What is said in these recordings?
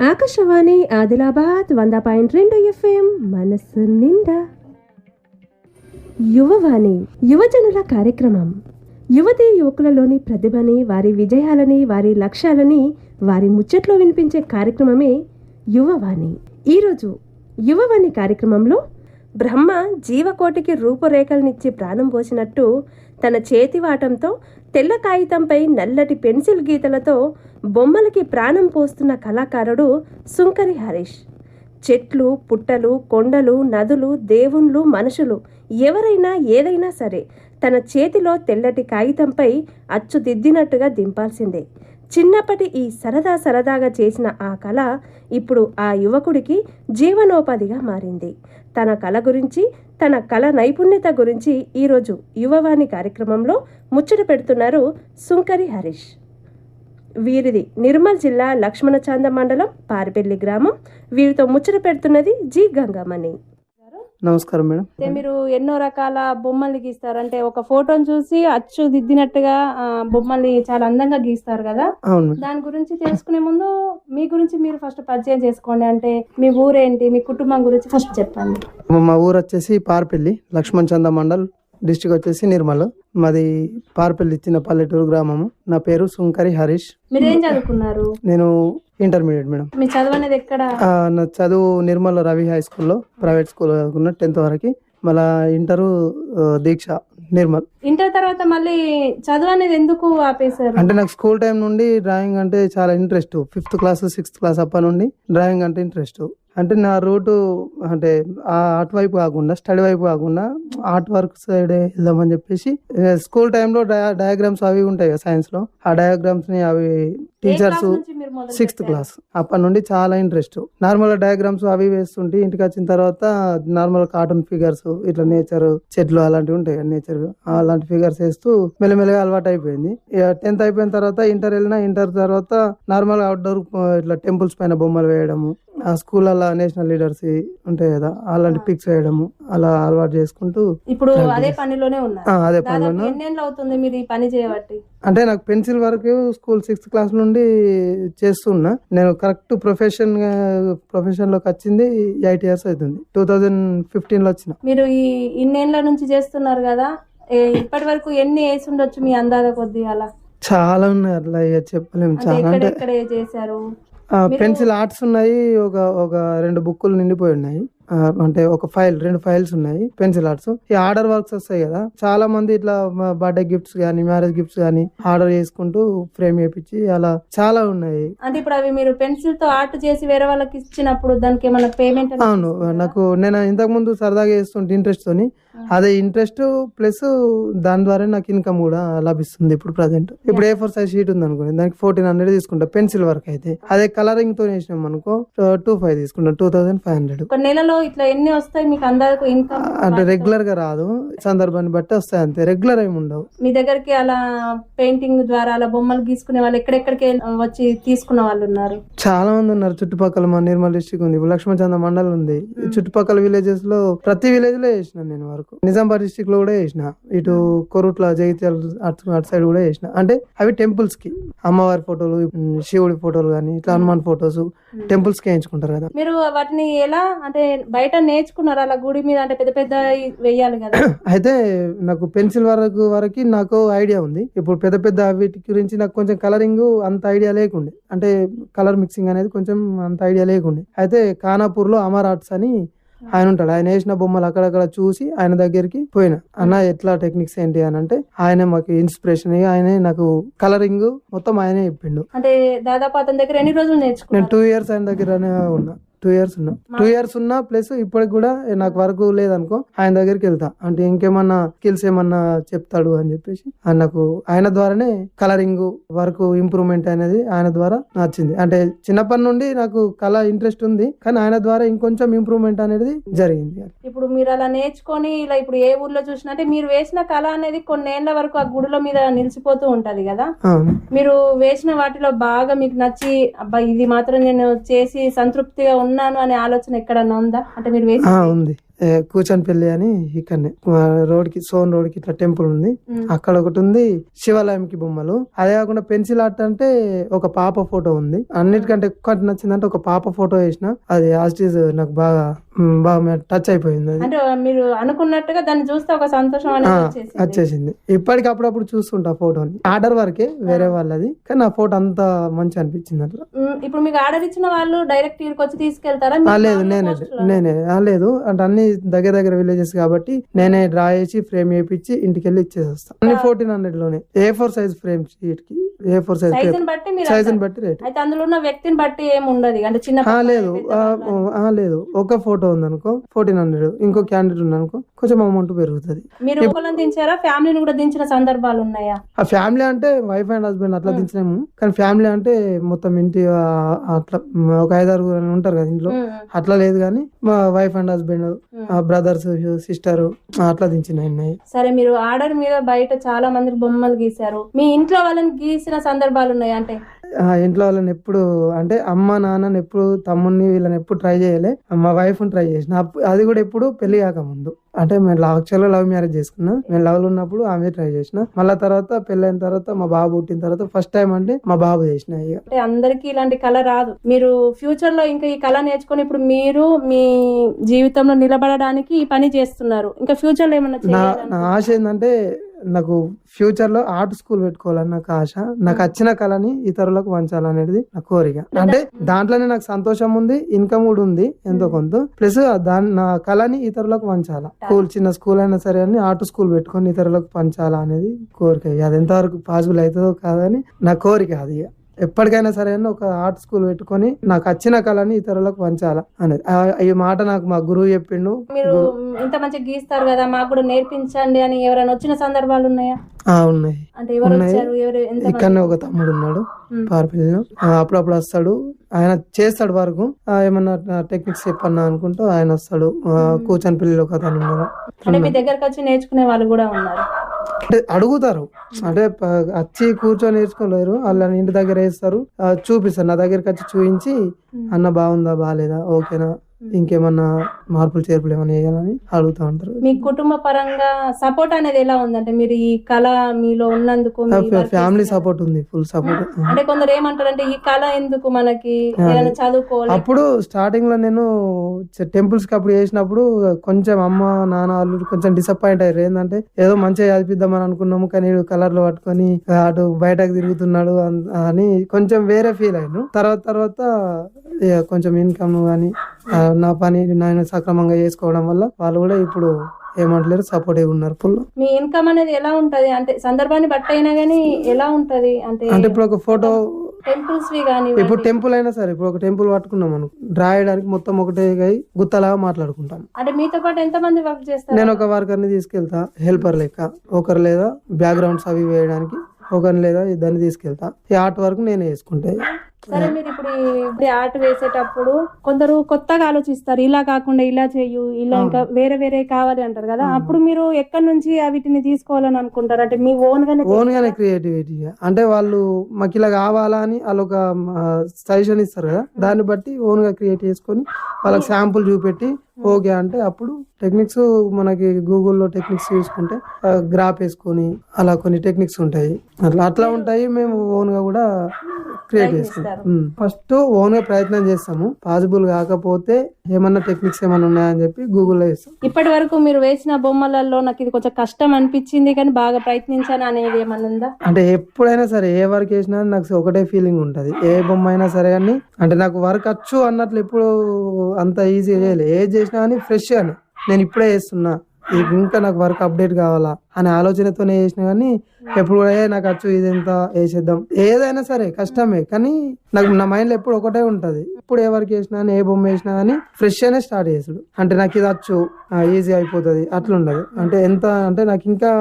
ఆకాశవాణి ఆదిలాబాద్ వంద పాయింట్ రెండు ఎఫ్ఎం మనస్సు నిండా. యువవాణి యువజనుల కార్యక్రమం. యువతి యువకులలోని ప్రతిభని వారి విజయాలని వారి లక్ష్యాలని వారి ముచ్చట్లో వినిపించే కార్యక్రమమే యువవాణి. ఈరోజు యువవాణి కార్యక్రమంలో బ్రహ్మ జీవకోటికి రూపురేఖలనిచ్చి ప్రాణం పోసినట్టు తన చేతివాటంతో తెల్ల కాగితంపై నల్లటి పెన్సిల్ గీతలతో బొమ్మలకి ప్రాణం పోస్తున్న కళాకారుడు సుంకరి హరీష్. చెట్లు పుట్టలు కొండలు నదులు దేవుళ్ళు మనుషులు ఎవరైనా ఏదైనా సరే తన చేతిలో తెల్లటి కాగితంపై అచ్చుదిద్దినట్టుగా దింపాల్సిందే. చిన్నప్పటి ఈ సరదా సరదాగా చేసిన ఆ కళ ఇప్పుడు ఆ యువకుడికి జీవనోపాధిగా మారింది. తన కళ గురించి తన కళ నైపుణ్యత గురించి ఈరోజు యువవాణి కార్యక్రమంలో ముచ్చట పెడుతున్నారు సుంకరి హరీష్. వీరిది నిర్మల్ జిల్లా లక్ష్మణచాంద మండలం పారిపెల్లి గ్రామం. వీరితో ముచ్చట పెడుతున్నది జి గంగామణి. నమస్కారం మేడం. అయితే మీరు ఎన్నో రకాల బొమ్మల్ని గీస్తారు. అంటే ఒక ఫోటోని చూసి అచ్చు దిద్దినట్టుగా ఆ, బొమ్మల్ని చాలా అందంగా గీస్తారు కదా. అవును మేడం. దాని గురించి తెలుసుకునే ముందు మీ గురించి మీరు ఫస్ట్ పరిచయం చేసుకోండి. అంటే మీ ఊరేంటి మీ కుటుంబం గురించి ఫస్ట్ చెప్పండి. మా ఊరు వచ్చేసి పార్పల్లి లక్ష్మణ్ చంద మండల్ డిస్టిక్ వచ్చేసి నిర్మల్. మాది పార్పల్లి చిన్న పల్లెటూరు గ్రామము. నా పేరు సుంకరి హరీష్. మీరు ఏం చదువుకున్నారు? నేను ఇంటర్మీడియట్ మేడం. మీ చదువు అనేది ఎక్కడ? ఆ, నా చదువు నిర్మల్ రవి హై స్కూల్లో ప్రైవేట్ స్కూల్ చదువుకున్న టెన్త్ వరకు. మళ్ళా ఇంటరు ఆ, దీక్ష నిర్మల్. ఇంటర్ తర్వాత మళ్ళీ చదువు అనేది ఎందుకు ఆపేశారు? అంటే నాకు స్కూల్ టైం నుండి డ్రాయింగ్ అంటే చాలా interest. Fifth class sixth class అప్పటి నుండి డ్రాయింగ్ అంటే ఇంట్రెస్ట్. అంటే నా రూటు అంటే ఆ ఆర్ట్ వైపు కాకుండా స్టడీ వైపు కాకుండా ఆర్ట్ వర్క్ సైడ్ వెళ్దామని చెప్పేసి స్కూల్ టైంలో డయాగ్రామ్స్ అవి ఉంటాయి కదా సైన్స్లో. ఆ డయాగ్రామ్స్ని అవి టీచర్స్ సిక్స్త్? క్లాస్ అప్పటి నుండి చాలా ఇంట్రెస్ట్ నార్మల్ డయాగ్రామ్స్ అవి వేస్తుంటే ఇంటికి వచ్చిన తర్వాత నార్మల్ కార్టూన్ ఫిగర్స్ ఇట్లా నేచర్ చెట్లు అలాంటివి ఉంటాయి నేచర్ అలాంటి ఫిగర్స్ వేస్తూ మెల్లమెల్లగా అలవాటు అయిపోయింది. టెన్త్ అయిపోయిన తర్వాత ఇంటర్ వెళ్ళినా ఇంటర్ తర్వాత నార్మల్ అవుట్డోర్ ఇట్లా టెంపుల్స్ పైన బొమ్మలు వేయడము ఆ స్కూల్ అలా నేషనల్ లీడర్స్ ఉంటాయి కదా అలాంటి పిక్స్ వేయడము అలా అలవాటు చేసుకుంటూ ఇప్పుడు. అదే పనిలోనే ఉన్నారు. ఆ, అదే దాదాపు పనిలో ఎన్నేళ్ళు అవుతుంది మీరు ఈ పని చేయబట్టి? అంటే నాకు పెన్సిల్ వరకు స్కూల్ సిక్స్త్ క్లాస్ నుండి చేస్తున్నా. నేను కరెక్ట్ ప్రొఫెషన్ ప్రొఫెషన్లోకి వచ్చింది ఎయిట్ ఇయర్స్ అవుతుంది. టూ థౌజండ్ ఫిఫ్టీన్లో వచ్చిన. మీరు ఈ ఇన్నేళ్ళ నుంచి చేస్తున్నారు కదా ఇప్పటి వరకు ఎన్ని వేసి ఉండొచ్చు మీ అందాద కొద్ది అలా? చాలా ఉన్నాయి అట్లా ఇక చెప్పలేము చాలా అంటే చేశారు? పెన్సిల్ ఆర్ట్స్ ఉన్నాయి ఒక ఒక రెండు బుక్కులు నిండిపోయి ఉన్నాయి. అంటే ఒక ఫైల్ రెండు ఫైల్స్ ఉన్నాయి పెన్సిల్ ఆర్ట్స్. ఈ ఆర్డర్ వర్క్స్ వస్తాయి కదా. చాలా మంది ఇట్లా బర్త్డే గిఫ్ట్స్ కానీ మ్యారేజ్ గిఫ్ట్స్ కానీ ఆర్డర్ చేసుకుంటూ ఫ్రేమ్ చేపించి అలా చాలా ఉన్నాయి. అంటే ఇప్పుడు అవి మీరు పెన్సిల్తో ఆర్ట్ చేసి వేరే వాళ్ళకి ఇచ్చినప్పుడు దానికి ఏమైనా పేమెంట్ అవును నాకు నేను ఇంతకు ముందు సరదాగా చేస్తుంటే ఇంట్రెస్ట్ తోని అదే ఇంట్రెస్ట్ ప్లస్ దాని ద్వారా నాకు ఇన్కమ్ కూడా లభిస్తుంది ఇప్పుడు ప్రజెంట్ ఇప్పుడు ఏ ఫోర్ సైజ్ షీట్ ఉంది అనుకోండి దానికి ఫోర్టీన్ హండ్రెడ్ తీసుకుంటా పెన్సిల్ వర్క్ అయితే. అదే కలరింగ్తో వేసినాం అనుకో టూ ఫైవ్ తీసుకుంటా టూ థౌసండ్ ఫైవ్ హండ్రెడ్ నెలలో ఇట్లా ఎన్ని వస్తాయి మీకు అందాజకు ఇన్కమ్ అంటే రెగ్యులర్గా రాదు. సందర్భాన్ని బట్టి వస్తాయి అంతే. రెగ్యులర్ ఏమి ఉండవు. మీ దగ్గరికి అలా పెయింటింగ్ ద్వారా అలా బొమ్మలు గీసుకునే వాళ్ళు ఎక్కడెక్కడికి వచ్చి తీసుకున్న వాళ్ళు ఉన్నారు? చాలా మంది ఉన్నారు చుట్టుపక్కల మా నిర్మల్ డిస్టిక్ ఉంది. లక్ష్మణచంద మండలం ఉంది. ఈ చుట్టుపక్కల విలేజెస్లో ప్రతి విలేజ్లో వేసిన నేను వరకు. నిజామాబాద్ డిస్టిక్లో కూడా వేసిన ఇటు కొరుట్ల జగిత్యాల అటు సైడ్ కూడా వేసిన అంటే అవి టెంపుల్స్కి. అమ్మవారి ఫోటోలు శివుడి ఫోటోలు కానీ ఇట్లా హనుమాన్ ఫోటోస్ టెంపుల్స్కి వేయించుకుంటారు కదా. మీరు వాటిని ఎలా అంటే బయట నేర్చుకున్నారు అలా గుడి మీద అంటే పెద్ద పెద్ద వెయ్యాలి కదా. అయితే నాకు పెన్సిల్ వరకు వరకు నాకు ఐడియా ఉంది. ఇప్పుడు పెద్ద పెద్ద వీటి గురించి నాకు కొంచెం కలరింగ్ అంత ఐడియా లేకుండే. అంటే కలర్ మిక్సింగ్ అనేది కొంచెం అంత ఐడియా లేకుండే. అయితే ఖానాపూర్లో అమర్ ఆర్ట్స్ అని ఆయన ఉంటాడు. ఆయన వేసిన బొమ్మలు అక్కడక్కడ చూసి ఆయన దగ్గరికి పోయినా. అన్న ఎట్లా టెక్నిక్స్ ఏంటి అని అంటే ఆయన మాకు ఇన్స్పిరేషన్ ఆయనే నాకు కలరింగ్ మొత్తం ఆయనే చెప్పిండు. అంటే దాదాపు అతని దగ్గర ఎన్ని రోజులు నేను నేర్చుకున్నారు టూ ఇయర్స్ ఆయన దగ్గరనే ఉన్నా. టూ ఇయర్స్ ఉన్నా. టూ ఇయర్స్ ఉన్నా ప్లస్ ఇప్పటికి కూడా నాకు వర్క్ లేదనుకో ఆయన దగ్గరికి వెళ్తా. అంటే ఇంకేమన్నా స్కిల్స్ ఏమన్నా చెప్తాడు అని చెప్పేసి ఆయన నాకు ఆయన ద్వారానే కలరింగ్ వర్క్ ఇంప్రూవ్మెంట్ అనేది ఆయన ద్వారా నచ్చింది. అంటే చిన్నప్పటి నుండి నాకు కళ ఇంట్రెస్ట్ ఉంది కానీ ఆయన ద్వారా ఇంకొంచెం ఇంప్రూవ్మెంట్ అనేది జరిగింది. ఇప్పుడు మీరు అలా నేర్చుకొని ఇలా ఇప్పుడు ఏ ఊర్లో చూసినా అంటే మీరు వేసిన కళ అనేది కొన్నేళ్ళ వరకు ఆ గుడిలో మీద నిలిచిపోతూ ఉంటది కదా. మీరు వేసిన వాటిలో బాగా మీకు నచ్చి అబ్బా ఇది మాత్రం నేను చేసి సంతృప్తిగా ఉన్నాను అనే ఆలోచన ఎక్కడన్నా ఉందా? అంటే మీరు వేసి ఉంది. ఏ, కూచన్పల్లి అని ఇక్కడనే రోడ్కి సోన్ రోడ్కి ఇట్లా టెంపుల్ ఉంది. అక్కడ ఒకటి ఉంది శివాలయంకి బొమ్మలు. అదే కాకుండా పెన్సిల్ ఆర్ట్ అంటే ఒక పాప ఫోటో ఉంది. అన్నిటికంటే ఎక్కువ నచ్చిందంటే ఒక పాప ఫోటో వేసిన. అది ఆస్టీస్ నాకు బాగా బాగా టచ్ అయిపోయింది అంటే మీరు అనుకున్నట్టుగా దాన్ని చూస్తే ఒక సంతోషం ఆ, అనేది వచ్చేసింది. వచ్చేసింది. ఇప్పటికి అప్పుడప్పుడు చూస్తుంటా ఫోటోని. ఆర్డర్ వరకే వేరే వాళ్ళది కానీ నా ఫోటో అంతా మంచి అనిపించింది అట్లా. ఇప్పుడు మీకు ఆర్డర్ ఇచ్చిన వాళ్ళు డైరెక్ట్ ఇక్కడికి వచ్చి తీసుకెళ్తారా? ఆ, లేదు నేనే? నేనే ఆ, లేదు. అంటే అన్ని దగ్గర దగ్గర విలేజెస్ కాబట్టి నేనే డ్రా చేసి ఫ్రేమ్ చేయించి ఇంటికి వెళ్ళి ఇచ్చేసి వస్తాను అన్ని ఫోర్టీన్ హండ్రెడ్లోనే. ఏ ఫోర్ సైజ్ ఫ్రేమ్ షీట్కి ఏ ఫోర్ సైజ్ బట్టి సైజ్. బట్టి రేట్ అయితే అందులో ఉన్న వ్యక్తిని బట్టి ఏమి ఉండదు అంటే చిన్న లేదు. లేదు. ఒక ఫోటో ఉందనుకో ఫోర్టీన్ హండ్రెడ్ ఇంకో క్యాండిడేట్ ఉందనుకో కొంచెం అమౌంట్ పెరుగుతుంది. మీరు ఒకళ్ళని దించారా? ఫ్యామిలీని కూడా దించిన సందర్భాలు ఉన్నాయా? ఆ ఫ్యామిలీ అంటే వైఫ్ అండ్ హస్బెండ్ అట్లా దించినాము. కానీ ఫ్యామిలీ అంటే మొత్తం ఇంటి అట్లా ఒక ఐదారు ఉంటారు కదా ఇంట్లో. అట్లా లేదు కానీ మా wife and husband brothers sister అట్లా దించినాయి సరే మీరు ఆర్డర్ మీద బయట చాలా మంది బొమ్మలు గీశారు. మీ ఇంట్లో వాళ్ళని గీసిన సందర్భాలు ఉన్నాయా అంటే? ఆ, ఇంట్లో వాళ్ళని ఎప్పుడు అంటే అమ్మ నాన్నని ఎప్పుడు తమ్ముడిని వీళ్ళని ఎప్పుడు ట్రై చేయలే. మా వైఫ్ ట్రై చేసిన. అది కూడా ఎప్పుడు పెళ్ళి కాక ముందు. అంటే మేము యాక్చువల్గా లవ్ మ్యారేజ్ చేసుకున్నా. మేము లవ్లో ఉన్నప్పుడు ఆమె ట్రై చేసిన. మళ్ళా తర్వాత పెళ్ళైన తర్వాత మా బాబు పుట్టిన తర్వాత ఫస్ట్ టైం అంటే మా బాబు చేసిన అంటే అందరికీ ఇలాంటి కళ రాదు. మీరు ఫ్యూచర్లో ఇంకా ఈ కళ నేర్చుకొని ఇప్పుడు మీరు మీ జీవితంలో నిలబడడానికి ఈ పని చేస్తున్నారు. ఇంకా ఫ్యూచర్లో ఏమన్నా నా ఆశ ఏంటంటే నాకు ఫ్యూచర్లో ఆర్ట్ స్కూల్ పెట్టుకోవాలని నాకు ఆశ. నాకు వచ్చిన కళని ఇతరులకు పంచాలనేది నా కోరిక. అంటే దాంట్లోనే నాకు సంతోషం ఉంది ఇన్కమ్ కూడా ఉంది ఎంతో కొంత. ప్లస్ దాని నా కళని ఇతరులకు పంచాలా. స్కూల్ చిన్న స్కూల్ అయినా సరే అని ఆర్ట్ స్కూల్ పెట్టుకొని ఇతరులకు పంచాలా అనేది కోరిక. అది ఎంతవరకు పాసిబుల్ అవుతుందో కాదని నా కోరిక అది. ఇక. ఎప్పటికైనా సరే అని ఒక ఆర్ట్ స్కూల్ పెట్టుకొని నాకు వచ్చిన కళని ఇతరులకు పంచాలా అనేది. ఈ మాట నాకు మా గురువు చెప్పిండు. మీరు ఇంత మంచిగా గీస్తారు కదా మాకు కూడా నేర్పించండి అని ఎవరైనా వచ్చిన సందర్భాలు ఉన్నాయా? ఆ, ఉన్నాయి. అంటే ఎవరు. వచ్చారు? ఇక్కడనే ఒక తమ్ముడు ఉన్నాడు. పార్పిల్లిలో. ఆ, అప్పుడప్పుడు వస్తాడు. ఆయన చేస్తాడు వరకు ఏమన్నా టెక్నిక్స్ చెప్పన్నా అనుకుంటూ ఆయన వస్తాడు. కూర్చొని పిల్లలు అంటే మీ దగ్గరకు వచ్చి నేర్చుకునే వాళ్ళు కూడా ఉన్నారు. అంటే అడుగుతారు. అంటే వచ్చి కూర్చొని నేర్చుకోలేరు. వాళ్ళని ఇంటి దగ్గర వేస్తారు. చూపిస్తారు. నా దగ్గరికి వచ్చి చూపించి అన్న బాగుందా బాగాలేదా ఓకేనా ఇంకేమన్నా మార్పులు చేర్పులు ఏమైనా వేయాలని అడుగుతా ఉంటారు. మీ కుటుంబ పరంగా సపోర్ట్ అనేది ఎలా ఉందంటే మీరు ఈ కళ మీలో ఉన్నందుకు ఫ్యామిలీ. సపోర్ట్ ఉంది ఫుల్ సపోర్ట్. అంటే కొందరు ఏమంటారు అంటే ఈ కళ ఎందుకు మనకి చదువుకోవాలి? అప్పుడు స్టార్టింగ్లో నేను టెంపుల్స్కి అప్పుడు చేసినప్పుడు కొంచెం అమ్మ నాన్న వాళ్ళు కొంచెం డిసప్పాయింట్ అయ్యారు. ఏంటంటే ఏదో మంచిగా చదివిద్దామని అనుకున్నాము కానీ కలర్లో పట్టుకొని అటు బయటకు తిరుగుతున్నాడు అన్- కొంచెం వేరే ఫీల్ అయ్యాను. తర్వాత తర్వాత కొంచెం ఇన్కమ్ కానీ నా పని నేను సక్రమంగా చేసుకోవడం వల్ల వాళ్ళు కూడా ఇప్పుడు ఏమంటలేరు సపోర్టివ్ ఉన్నారు ఫుల్. మీ ఇన్కమ్ అనేది ఎలా ఉంటది? అంటే సందర్భాన్ని బట్టి అయినా గానీ ఎలా ఉంటది? అంటే అంటే ఇప్పుడు ఒక ఫోటో టెంపుల్స్ ఇప్పుడు టెంపుల్ అయినా సరే ఇప్పుడు ఒక టెంపుల్ పట్టుకున్నాం మనం డ్రా చేయడానికి మొత్తం ఒకటే గా గుత్తలాగా మాట్లాడుకుంటాం. అంటే మీతో పాటు ఎంత మంది వర్క్ చేస్తారు? నేను ఒక వర్కర్ని తీసుకెళ్తా హెల్పర్ లెక్క. ఒకరు లేదా బ్యాక్గ్రౌండ్స్ అవి వేయడానికి ఒకరిని లేదా ఇద్దరిని తీసుకెళ్తా. ఈ ఆర్ట్ వర్క్ నేనే వేసుకుంటే సరే మీరు ఇప్పుడు ఈ ఆర్ట్ వేసేటప్పుడు కొందరు కొత్తగా ఆలోచిస్తారు ఇలా కాకుండా ఇలా చెయ్యు ఇలా ఇంకా వేరే వేరే కావాలి అంటారు కదా. అప్పుడు మీరు ఎక్కడి నుంచి వీటిని తీసుకోవాలని అనుకుంటారు? అంటే మీ ఓన్ గానే ఓన్ గానే క్రియేటివిటీ అంటే వాళ్ళు మాకు ఇలా కావాలా అని వాళ్ళు ఒక సజెషన్ ఇస్తారు కదా. దాన్ని బట్టి ఓన్గా క్రియేట్ చేసుకొని వాళ్ళకి శాంపుల్ చూపెట్టి ఓకే అంటే అప్పుడు టెక్నిక్స్ మనకి గూగుల్లో టెక్నిక్స్ చూసుకుంటే గ్రాప్ వేసుకొని అలా కొన్ని టెక్నిక్స్ ఉంటాయి. అట్లా అట్లా ఉంటాయి. మేము ఓన్గా కూడా క్రియేట్ చేసుకుంటాం ఫస్ట్ ఓన్గా ప్రయత్నం చేస్తాము. పాసిబుల్ కాకపోతే ఏమన్నా టెక్నిక్స్ ఏమన్నా ఉన్నాయని చెప్పి గూగుల్లో వేస్తాం ఇప్పటి వరకు మీరు వేసిన బొమ్మలలో నాకు ఇది కొంచెం కష్టం అనిపించింది కానీ బాగా ప్రయత్నించాను అనేది ఏమన్నా ఉందా? అంటే ఎప్పుడైనా సరే ఏ వర్క్ చేసినా నాకు ఒకటే ఫీలింగ్ ఉంటది. ఏ బొమ్మ అయినా సరే కానీ అంటే నాకు వర్క్ వచ్చు అన్నట్లు ఎప్పుడు అంత ఈజీ చేయలే ఏది చేసినా కానీ ఫ్రెష్ అని నేను ఇప్పుడే చేస్తున్నా. ఇది ఇంకా నాకు వర్క్ అప్డేట్ కావాలా అనే ఆలోచనతోనే చేసిన కానీ ఎప్పుడు కూడా నాకు వచ్చు ఇది ఎంత వేసేద్దాం. ఏదైనా సరే కష్టమే కానీ నాకు నా మైండ్లో ఎప్పుడు ఒకటే ఉంటది. ఇప్పుడు ఏ వర్క్ చేసినా ఏ బొమ్మ వేసినా కానీ ఫ్రెష్ అనే స్టార్ట్ చేసాడు అంటే నాకు ఇది వచ్చు ఈజీ అయిపోతుంది అట్లుండదు. అంటే ఎంత అంటే నాకు ఇంకా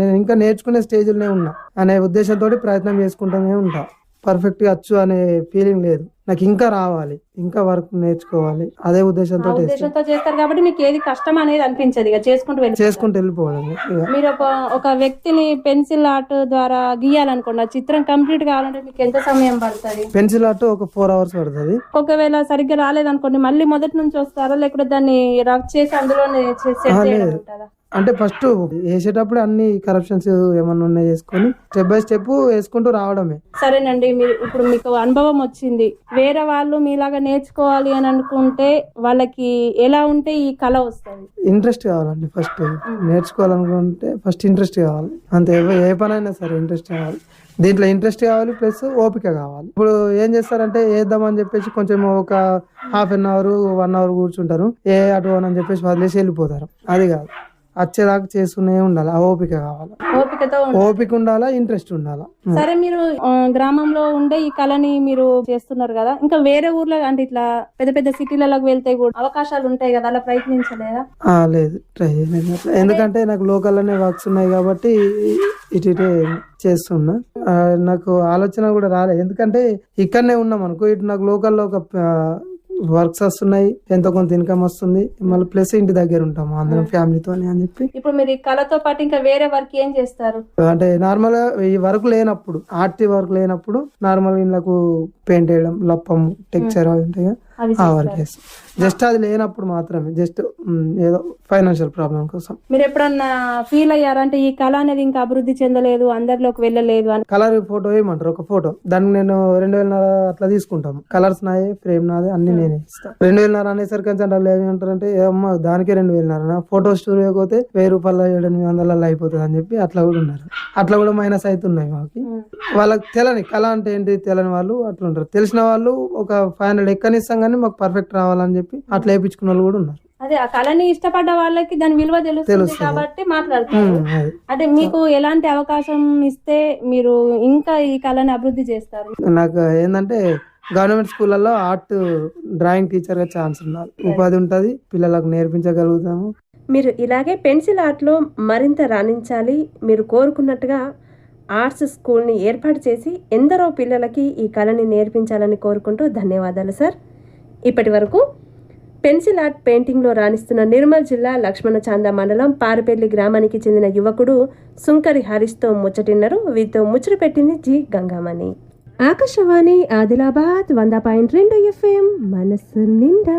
నేను ఇంకా నేర్చుకునే స్టేజ్లోనే ఉన్నా అనే ఉద్దేశంతో ప్రయత్నం చేసుకుంటూనే ఉంటా. పర్ఫెక్ట్గా వచ్చు అనే ఫీలింగ్ లేదు. నాకు ఇంకా రావాలి ఇంకా వర్క్ నేర్చుకోవాలి. అదే ఉద్దేశంతో. ఉద్దేశంతో చేస్తారు కాబట్టి మీకు ఏది కష్టం అనేది అనిపించదు. ఇక చేసుకుంటూ వెళ్ళి చేసుకుంటూ వెళ్ళిపోవడం మీరు ఒక ఒక వ్యక్తిని పెన్సిల్ ఆర్ట్ ద్వారా గీయాలనుకోండి ఆ చిత్రం కంప్లీట్ కావాలంటే మీకు ఎంత సమయం పడుతుంది? పెన్సిల్ ఆర్ట్ ఒక ఫోర్ అవర్స్ పడుతుంది. ఒకవేళ సరిగ్గా రాలేదనుకోండి మళ్ళీ మొదటి నుంచి వస్తారా? లేకపోతే దాన్ని రఫ్ చేసి అందులోనే అంటే ఫస్ట్ వేసేటప్పుడు అన్ని కరప్షన్స్ ఏమన్నా ఉన్నాయి చేసుకొని స్టెప్ బై స్టెప్ వేసుకుంటూ రావడమే. సరేనండి మీరు ఇప్పుడు మీకు అనుభవం వచ్చింది. వేరే వాళ్ళు మీలాగా నేర్చుకోవాలి అని అనుకుంటే వాళ్ళకి ఎలా ఉంటే ఈ కళ వస్తుంది? ఇంట్రెస్ట్ కావాలండి ఫస్ట్ నేర్చుకోవాలనుకుంటే ఫస్ట్ ఇంట్రెస్ట్ కావాలి. అంతే ఏ- ఏ పనైనా సరే ఇంట్రెస్ట్ కావాలి. దీంట్లో ఇంట్రెస్ట్ కావాలి ప్లస్ ఓపిక కావాలి. ఇప్పుడు ఏం చేస్తారంటే వేద్దామని చెప్పేసి కొంచెం ఒక half an hour one hour కూర్చుంటారు. ఏ అటు అని చెప్పేసి వదిలేసి వెళ్ళిపోతారు. అది కాదు. వచ్చేదాకా చేస్తూనే ఉండాలి. ఆ ఓపిక కావాలి. ఓపికతో. ఓపిక ఉండాలా ఇంట్రెస్ట్ ఉండాలా? సరే మీరు ఆ, గ్రామంలో ఉండే ఈ కళని మీరు చేస్తున్నారు కదా ఇంకా వేరే ఊర్లో అంటే ఇట్లా పెద్ద పెద్ద సిటీలకు వెళ్తే కూడా అవకాశాలు ఉంటాయి కదా అలా ప్రయత్నించలేదా? ఆ, లేదు ట్రై చేయలేదు. అట్లా. ఎందుకంటే నాకు లోకల్లోనే వర్క్స్ ఉన్నాయి కాబట్టి ఇటు ఇటే చేస్తున్నా. ఆ, నాకు ఆలోచన కూడా రాలేదు ఎందుకంటే ఇక్కడనే ఉన్నాం అనుకో ఇటు నాకు లోకల్లో ఒక వర్క్స్ వస్తున్నాయి ఎంతో కొంత ఇన్కమ్ వస్తుంది మళ్ళీ ప్లస్ ఇంటి దగ్గర ఉంటాము అందరం ఫ్యామిలీతో అని చెప్పి. ఇప్పుడు మీరు కళతో పాటు ఇంకా వేరే వర్క్ ఏం చేస్తారు? అంటే నార్మల్గా ఈ వర్క్ లేనప్పుడు ఆర్టీ వర్క్ లేనప్పుడు నార్మల్ ఇళ్ళకు పెయింట్ వేయడం లప్పం టెక్చర్ అవి ఉంటాయి ఆ. వర్క్ చేస్తాం జస్ట్ అది లేనప్పుడు మాత్రమే జస్ట్ ఏదో ఫైనాన్షియల్ ప్రాబ్లం కోసం. మీరు ఎప్పుడన్నా ఫీల్ అయ్యారంటే ఈ కళ అనేది ఇంకా అభివృద్ధి చెందలేదు అందరిలోకి వెళ్ళలేదు అని. కలర్ ఫోటో వేయమంటారు ఒక ఫోటో దానికి నేను రెండు వేలన్నర అట్లా తీసుకుంటాం కలర్స్ నాయే ఫ్రేమ్ నాదే అన్ని నేనే ఇస్తాను రెండు వేలన్నర అనేసరికి అంటే ఏమంటారంటే ఏమమ్మా దానికే రెండు వేలన్నర ఫోటో స్టూడియోకి పోతే వెయ్యి రూపాయలు ఏడు ఎనిమిది వందలలో అయిపోతుంది అని చెప్పి అట్లా కూడా ఉన్నారు. అట్లా కూడా మైనస్ అవుతున్నాయి మాకు. వాళ్ళకి తెలని కళ అంటే ఏంటి తెలియని వాళ్ళు అట్లా ఉంటారు. తెలిసిన వాళ్ళు ఒక ఫైవ్ హండ్రెడ్ ఎక్కనిస్తాం కానీ మాకు పర్ఫెక్ట్ రావాలని చెప్పి అట్లా వేయించుకున్న వాళ్ళు కూడా ఉన్నారు. అదే ఆ కళని ఇష్టపడ్డ వాళ్ళకి దాని విలువ తెలుస్తుంది. కాబట్టి అది. అంటే మీకు ఎలాంటి అవకాశం ఇస్తే మీరు ఇంకా ఈ కళని అభివృద్ధి చేస్తారు? నాకు ఏంటంటే గవర్నమెంట్ స్కూళ్ళల్లో ఆర్ట్ డ్రాయింగ్ టీచర్గా ఛాన్స్ ఉండాలి. ఉపాధి ఉంటది పిల్లలకు నేర్పించగలుగుతాము. మీరు ఇలాగే పెన్సిల్ ఆర్ట్లో మరింత రాణించాలి మీరు కోరుకున్నట్టుగా ఆర్ట్స్ స్కూల్ని ఏర్పాటు చేసి ఎందరో పిల్లలకి ఈ కళని నేర్పించాలని కోరుకుంటూ ధన్యవాదాలు సార్. ఇప్పటి వరకు పెన్సిల్ ఆర్ట్ పెయింటింగ్లో రాణిస్తున్న నిర్మల్ జిల్లా లక్ష్మణ చాంద మండలం పారపల్లి గ్రామానికి చెందిన యువకుడు సుంకరి హరీష్తో ముచ్చటిన్నారు. వీరితో ముచ్చట పెట్టింది జి గంగామణి. ఆకాశవాణి ఆదిలాబాద్ వంద పాయింట్ రెండు ఎఫ్ఎం మనస్సు నిండా.